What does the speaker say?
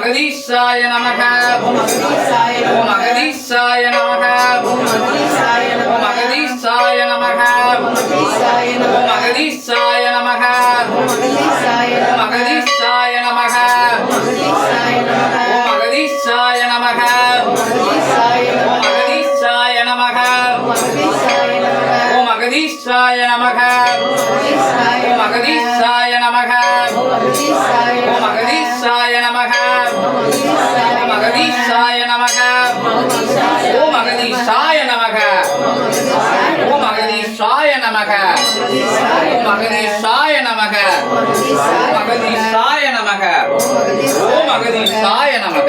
అగదీశాయ నమ. ఓం అగదీశాయ ఓం అగదీశాయ నమ. ఓం అగదీశాయ ఓం అగదీశాయ నమ. ఓం అగదీశాయ ఓం అగదీశాయ నమ. ఓం నమ. ஓம் அகதீஷாய நமக ஓம் அகதீஷாய நமக ஓம் அகதீஷாய நமக ஓம் அகதீஷாய நமக ஓம் அகதீஷாய நமக ஓம் அகதீஷாய நமக ஓம் அகதீஷாய நமக ஓம் அகதீஷாய நமக ஓம் அகதீஷாய நமக